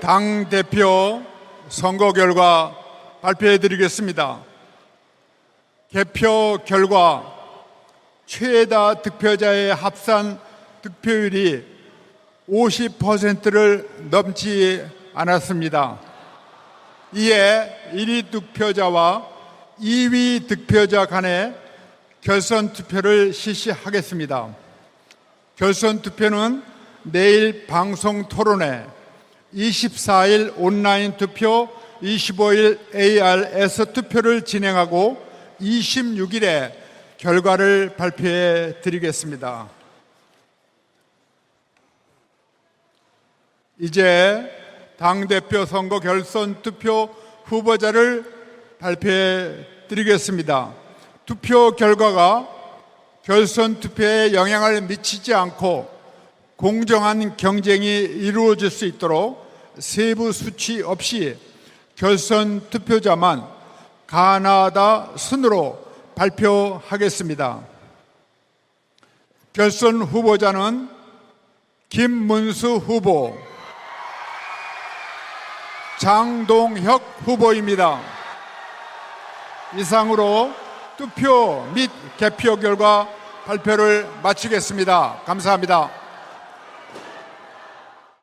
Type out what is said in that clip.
당 대표 선거 결과 발표해 드리겠습니다. 개표 결과 최다 득표자의 합산 득표율이 50%를 넘지 않았습니다. 이에 1위 득표자와 2위 득표자 간의 결선 투표를 실시하겠습니다. 결선 투표는 내일 방송 토론회, 24일 온라인 투표, 25일 ARS 투표를 진행하고 26일에 결과를 발표해 드리겠습니다. 이제 당대표 선거 결선 투표 후보자를 발표해 드리겠습니다. 투표 결과가 결선 투표에 영향을 미치지 않고 공정한 경쟁이 이루어질 수 있도록 세부 수치 없이 결선 투표자만 가나다 순으로 발표하겠습니다. 결선 후보자는 김문수 후보, 장동혁 후보입니다. 이상으로 투표 및 개표 결과 발표를 마치겠습니다. 감사합니다.